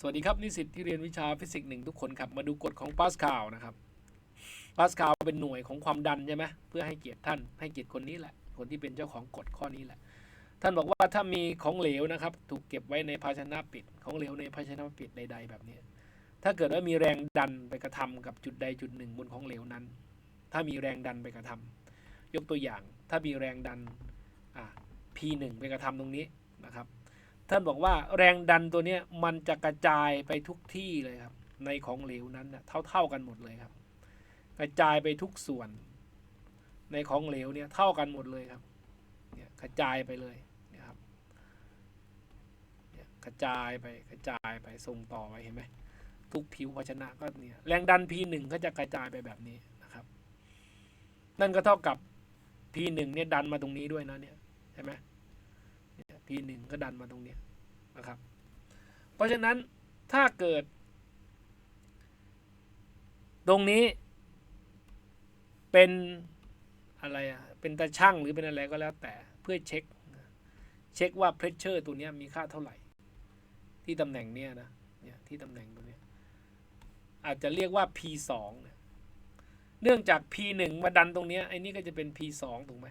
สวัสดีครับนิสิตที่เรียนวิชาฟิสิกส์หนึ่งทุกคนครับ มาดูกฎของปาสคาลนะครับปาสคาลเป็นหน่วยของความดันใช่ไหมเพื่อให้เกียรติท่านให้เกียรติคนนี้แหละ คนที่เป็นเจ้าของกฎข้อนี้แหละ ท่านบอกว่าถ้ามีของเหลวนะครับ ถูกเก็บไว้ในภาชนะปิด ของเหลวในภาชนะปิดใด ๆ แบบนี้ถ้าเกิดว่ามีแรงดันไปกระทำกับจุดใดจุดหนึ่งบนของเหลวนั้น ถ้ามีแรงดันไปกระทำยกตัวอย่าง ถ้ามีแรงดันอ่า P1 ไปกระทำตรงนี้นะครับ ท่านบอกว่าแรงดันตัวเนี้ยมันจะกระจายไปทุกที่เลยครับ ในของเหลวนั้นนะเท่าๆกันหมดเลยครับ กระจายไปทุกส่วน ในของเหลวเนี่ยเท่ากันหมดเลยครับเนี่ยกระจายไปเลยเนี่ยครับเนี่ยกระจายไปกระจายไปส่งต่อไปเห็นไหมทุกผิวภาชนะก็เนี่ยแรงดัน P1 ก็จะกระจายไปแบบนี้นะครับ นั่นก็เท่ากับ P1 เนี่ยดันมาตรงนี้ด้วยนะเนี่ยใช่ไหม พีหนึ่งก็ดันมาตรงเนี้ยนะครับ เพราะฉะนั้นถ้าเกิด ตรงนี้ เป็นอะไรอะเป็นตาช่างหรือเป็นอะไรก็แล้วแต่เพื่อเช็ค เช็คว่าเพรสเชอร์ตัวนี้มีค่าเท่าไหร่ ที่ตำแหน่งเนี้ยนะเนี่ยที่ตำแหน่งตัวเนี้ยอาจจะเรียกว่า P2 เนี่ยเนื่องจาก P1 มาดันตรงเนี้ยไอ้นี่ก็จะเป็น P2 ถูกไหม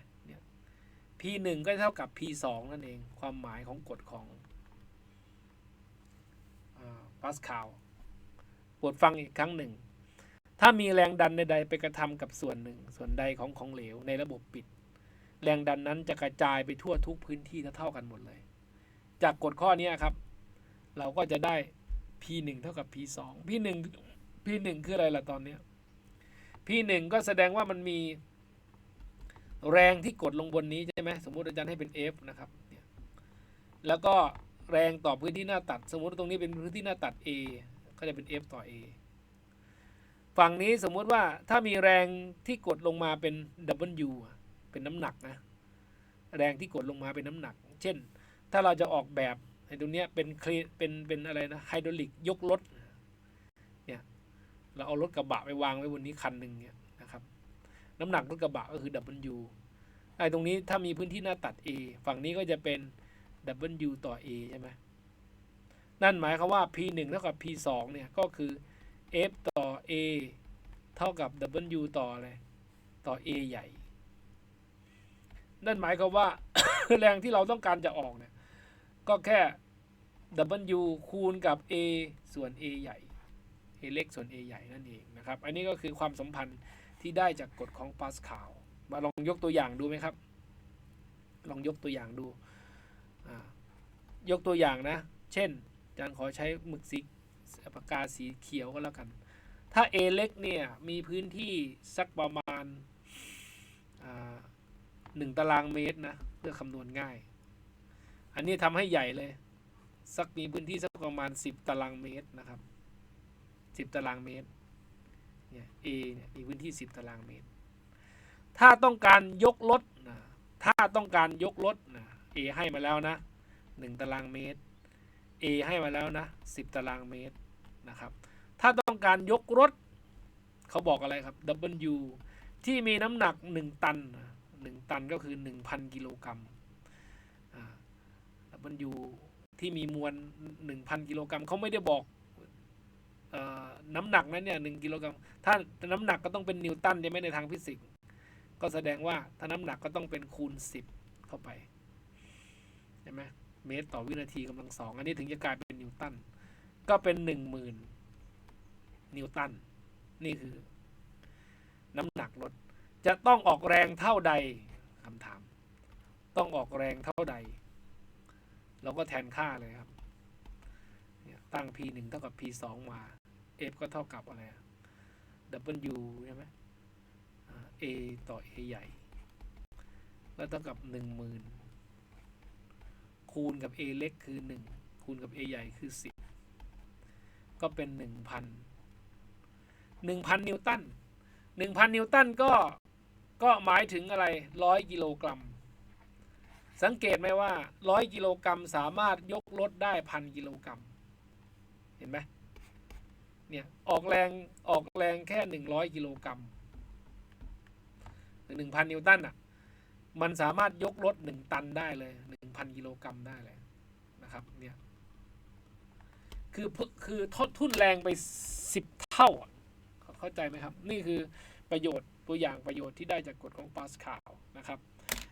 เนี่ย P1 ก็เท่ากับ P2 นั่นเอง ความหมายของกฎของปาสคาลปวดฟังอีกครั้งหนึ่ง ถ้ามีแรงดันใดๆไปกระทำกับส่วนหนึ่ง ส่วนใดของของเหลวในระบบปิด แรงดันนั้นจะกระจายไปทั่วทุกพื้นที่เท่ากันหมดเลย จากกฎข้อนี้ครับ เราก็จะได้ P1 เท่ากับ P2 P1 P1 คืออะไรล่ะตอนนี้ย P1 ก็แสดงว่ามันมี แรงที่กดลงบนนี้ใช่ไหมสมมุติอาจารย์ให้เป็น F นะครับ แล้วก็แรงต่อพื้นที่หน้าตัด สมมุติตรงนี้เป็นพื้นที่หน้าตัด A ก็จะเป็น F ต่อ A ฝั่งนี้สมมุติว่าถ้ามีแรงที่กดลงมาเป็น W เป็นน้ำหนักนะ แรงที่กดลงมาเป็นน้ำหนัก เช่น ถ้าเราจะออกแบบไอ้ตรงนี้เป็นเคลเป็นเป็นอะไรนะไฮดรอลิกยกรถเนี่ยเราเอารถกระบะไปวางไว้บนนี้คันหนึ่งเนี่ย น้ำหนักรถกระบะก็คือ W ไอ้ตรงนี้ถ้ามีพื้นที่หน้าตัด A ฝั่งนี้ก็จะเป็น W ต่อ A ใช่ไหมนั่นหมายความว่า P1 เท่ากับ P2 เนี่ย ก็คือ F ต่อ A เท่ากับ W ต่ออะไรต่อ A ใหญ่ นั่นหมายความว่า แรงที่เราต้องการจะออกเนี่ย ก็แค่ W คูณกับ A ส่วน A ใหญ่ A เล็กส่วน A ใหญ่นั่นเองนะครับ อันนี้ก็คือความสัมพันธ์ ที่ได้จากกฎของปาสคาลมาลองยกตัวอย่างดูไหมครับ ลองยกตัวอย่างดู ยกตัวอย่างนะ เช่นอาจารย์ขอใช้หมึกสีปากกาสีเขียวก็แล้วกัน ถ้า A เล็กเนี่ย มีพื้นที่สักประมาณหนึ่งตารางเมตรนะ เพื่อคำนวณง่าย อันนี้ทำให้ใหญ่เลย สักมีพื้นที่สักประมาณ 10 ตารางเมตรนะครับ 10 ตารางเมตร เนี่ย A เนี่ยมีพื้นที่ 10 ตารางเมตร ถ้าต้องการยกรถนะถ้าต้องการยกรถนะ A ให้มาแล้วนะ 1 ตารางเมตร A ให้มาแล้วนะ 10 ตารางเมตรนะครับ ถ้าต้องการยกรถ เขาบอกอะไรครับ W ที่มีน้ำหนัก 1 ตัน 1 ตันก็คือ 1,000 กิโลกรัม W ที่มีมวล 1,000 กิโลกรัมเขาไม่ได้บอก น้ำหนักนั้นเนี่ยหนึ่งกิโลกรัมถ้าน้ำหนักก็ต้องเป็นนิวตันใช่ไหมในทางฟิสิกส์ก็แสดงว่าถ้าน้ำหนักก็ต้องเป็นคูณ10เข้าไปใช่ไหมเมตรต่อวินาทีกำลังสองอันนี้ถึงจะกลายเป็นนิวตันก็เป็นหนึ่งหมื่นนิวตันนี่คือ น้ำหนักรถ จะต้องออกแรงเท่าใดคำถาม ต้องออกแรงเท่าใด เราก็แทนค่าเลยครับตั้ง p 1เท่ากับ p 2มา f ก็เท่ากับอะไร w ใช่ไหม a ต่อ a ใหญ่ ก็เท่ากับหนึ่งหมื่นคูณกับ a เล็กคือ 1 คูณกับ a ใหญ่คือ 10 ก็เป็น 1,000 1,000 นิวตัน 1,000 นิวตันก็ก็หมายถึงอะไร 100 กิโลกรัม สังเกตไหมว่า 100 กิโลกรัมสามารถยกรถได้พันกิโลกรัม เห็นไหม เนี่ยออกแรงออกแรงแค่100กิโลกรัมหรือ1,000นิวตันอะมันสามารถยกรถ1ตันได้เลย1,000กิโลกรัมได้เลยนะครับเนี่ยคือคือทดทุนแรงไปสิบเท่าเข้าใจไหมครับ นี่คือประโยชน์ตัวอย่างประโยชน์ที่ได้จากกฎของปาสคาลนะครับ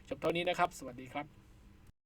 จบเท่านี้นะครับ สวัสดีครับ